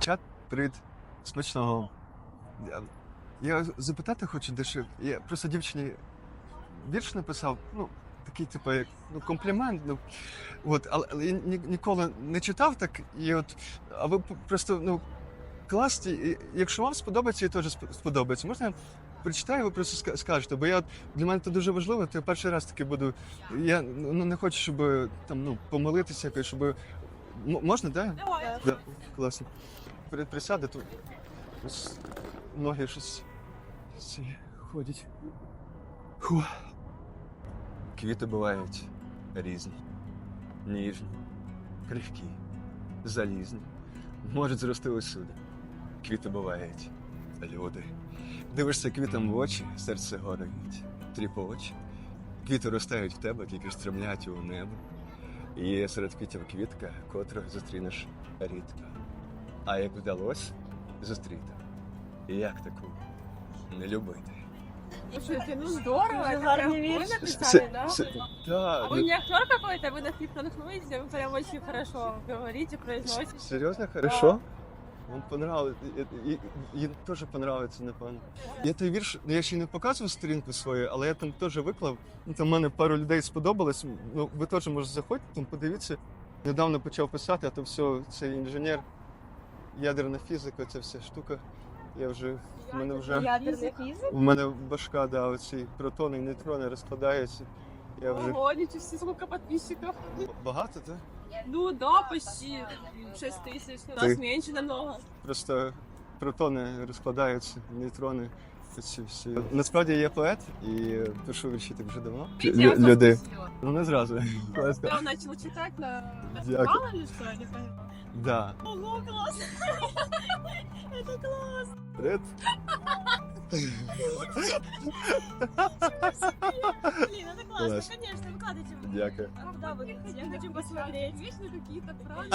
Чат, привіт. Смачного. Я, я запитати хочу дещо. Я просто дівчині вірш написав, ну, такий, типу, як ну, комплімент. Ну, от, але, але я ні, ніколи не читав так. І от, а ви просто ну, класні. Якщо вам сподобається, і теж сподобається. Можна я прочитаю, ви просто ска- скажете. Бо я от- для мене це дуже важливо, то я перший раз таки буду. Я ну, не хочу, щоб там, ну, помилитися, щоб. М- можна, так? Да? Давай. Да, класно. При- Присяде тут ноги щось ці ходять. Фу. Квіти бувають різні, ніжні, крихкі, залізні. Можуть зрости усюди. Квіти бувають люди. Дивишся квітам в очі, серце горить, тріпоче. Квіти ростають в тебе, тільки стремлять у небо. І є серед квітів квітка, котру зустрінеш рідко. А як вдалося зустріти, і як таку не любити? Слушайте, ну здорово, это Гарный прям вы вирш. написали, да? Да, А вы не актер какой-то, вы на них наткнулись, вы прям очень хорошо говорите, произносите. Серьезно, хорошо? Вам понравилось. Їй теж понравиться, напевно. Я той вірш, ну, я ще не показував сторінку свою, але я там теж виклав. Ну, там в мене пару людей сподобалось. Ну, ви теж можете заходьте, там подивіться. Недавно почав писати, а то все, це інженер, ядерна фізика, ця вся штука. Я вже, в мене вже. У мене башка, да, оці протони і нейтрони розкладаються. Я вже Ого, ничего себе, сколько подписчиков. багато, так? Ну да, почти 6 тысяч. У нас Ты- меньше намного. Просто протони розкладаються, нейтрони. Ці всі. Насправді я поет і пишу вірші так вже давно. Я вас Люди. отпустила. Ну не зразу. Класно. Я начала читать на Дякую. фестивале или что, я не понимаю. Да. Ого, класс! Это класс! Привіт. Блин, это Класс. классно, конечно, выкладывайте. Дякую. А куда вы хотите? Я хочу посмотреть. Вечно какие-то фразы.